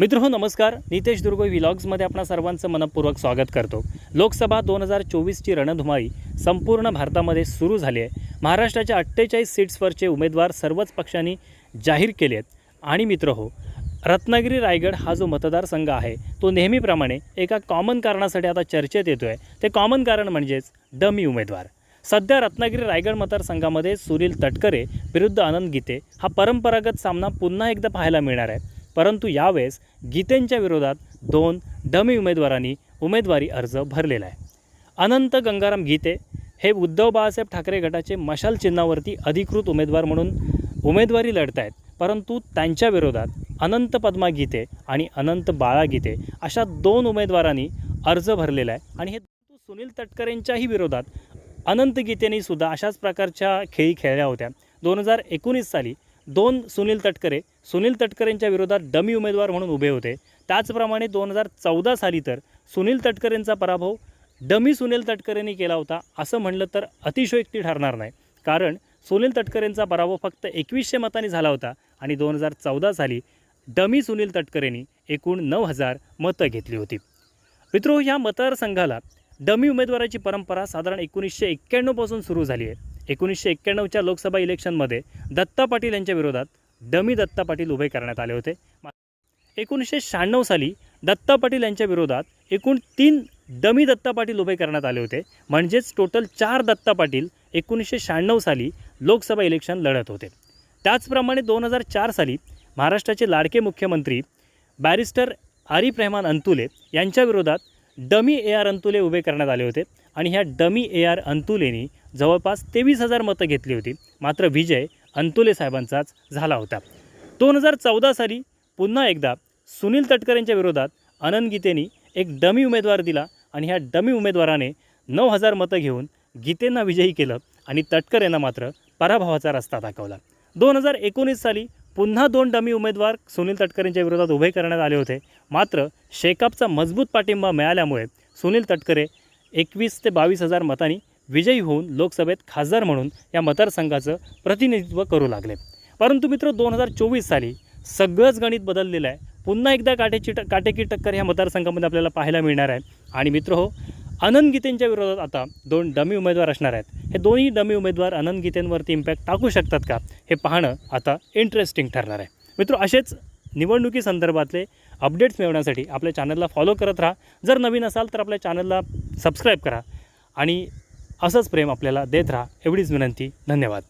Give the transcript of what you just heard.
मित्र हो नमस्कार. नितेश दुर्गोई व्हिलॉग्समध्ये आपणा सर्वांचं मनपूर्वक स्वागत करतो. लोकसभा दोन हजार चोवीसची रणधुमाळी संपूर्ण भारतामध्ये सुरू झाली आहे. महाराष्ट्राच्या अठ्ठेचाळीस सीट्सवरचे उमेदवार सर्वच पक्षांनी जाहीर केले आहेत. आणि मित्र हो रत्नागिरी रायगड हा जो मतदारसंघ आहे तो नेहमीप्रमाणे एका कॉमन कारणासाठी आता चर्चेत येतो आहे ते कॉमन कारण म्हणजेच डमी उमेदवार. सध्या रत्नागिरी रायगड मतदारसंघामध्ये सुनील तटकरे विरुद्ध आनंद गीते हा परंपरागत सामना पुन्हा एकदा पाहायला मिळणार आहे. परंतु यावेळेस गीतेंच्या विरोधात दोन डमी उमेदवारांनी उमेदवारी अर्ज भरलेला आहे. अनंत गंगाराम गीते हे उद्धव बाळासाहेब ठाकरे गटाचे मशाल चिन्हावरती अधिकृत उमेदवार म्हणून उमेदवारी लढत आहेत. परंतु त्यांच्या विरोधात अनंत पद्मा गीते आणि अनंत बाळा गीते अशा दोन उमेदवारांनी अर्ज भरलेला आहे. आणि हे सुनील तटकरेंच्याही विरोधात अनंत गीतेनी सुद्धा अशाच प्रकारच्या खेळी खेळल्या होत्या. दोन हजार एकोणीस साली दोन सुनील तटकरे. सुनील तटकरेंच्या विरोधात डमी उमेदवार म्हणून उभे होते. त्याचप्रमाणे दोन हजार चौदा साली तर सुनील तटकरेंचा पराभव डमी सुनील तटकरेंनी केला होता असं म्हणलं तर अतिशयोक्ती ठरणार नाही. कारण सुनील तटकरेंचा पराभव फक्त एकवीसशे मतांनी झाला होता आणि दोन हजार चौदा साली डमी सुनील तटकरेंनी एकूण नऊ हजार मतं घेतली होती. मित्रो ह्या मतदारसंघाला डमी उमेदवाराची परंपरा साधारण एकोणीसशे एक्क्याण्णवपासून सुरू झाली आहे. एकोणीसशे एक्क्याण्णवच्या लोकसभा इलेक्शनमध्ये दत्ता पाटील यांच्या विरोधात डमी दत्ता पाटील उभे करण्यात आले होते. एकोणीसशे शहाण्णव साली दत्ता पाटील यांच्या विरोधात एकूण तीन डमी दत्ता पाटील उभे करण्यात आले होते. म्हणजेच टोटल चार दत्ता पाटील एकोणीसशे शहाण्णव साली लोकसभा इलेक्शन लढत होते. त्याचप्रमाणे दोन हजार चार साली महाराष्ट्राचे लाडके मुख्यमंत्री बॅरिस्टर आरिफ रेहमान अंतुले यांच्या विरोधात डमी ए आर अंतुले उभे करण्यात आले होते. आणि ह्या डमी ए आर अंतुलेनी जवळपास तेवीस हजार मतं घेतली होती. मात्र विजय अंतुले साहेबांचाच झाला होता. दोन हजार चौदा साली पुन्हा एकदा सुनील तटकरेंच्या विरोधात आनंद गीतेनी एक डमी उमेदवार दिला आणि ह्या डमी उमेदवाराने नऊ हजार मतं घेऊन गीतेंना विजयी केलं आणि तटकर यांना मात्र पराभवाचा रस्ता दाखवला. दोन हजार एकोणीस साली पुन्हा दोन डमी उमेदवार सुनील तटकरेंच्या विरोधात उभे करण्यात आले होते. मात्र शेकापचा मजबूत पाठिंबा मिळाल्यामुळे सुनील तटकरे एकवीस ते बावीस हजार मतांनी विजयी होऊन लोकसभेत खासदार म्हणून या मतदारसंघाचं प्रतिनिधित्व करू लागले. परंतु मित्र दोन हजार चोवीस साली सगळंच गणित बदललेलं आहे. पुन्हा एकदा काटेची ट काटेकी टक्कर ह्या मतदारसंघामध्ये आपल्याला पाहायला मिळणार आहे. आणि मित्र हो आनंद गीतेंच्या विरोधात आता दोन डमी उमेदवार असणार आहेत. हे दोन्ही डमी उमेदवार आनंद गीतेंवरती इम्पॅक्ट टाकू शकतात का? हे पाहणं आता इंटरेस्टिंग ठरणार आहे. मित्र असेच निवडणुकीसंदर्भातले अपडेट्स मिळवण्यासाठी आपल्या चॅनलला फॉलो करत राहा. जर नवीन असाल तर आपल्या चॅनलला सबस्क्राईब करा. आणि असंच प्रेम आपल्याला देत राहा एवढीच विनंती धन्यवाद.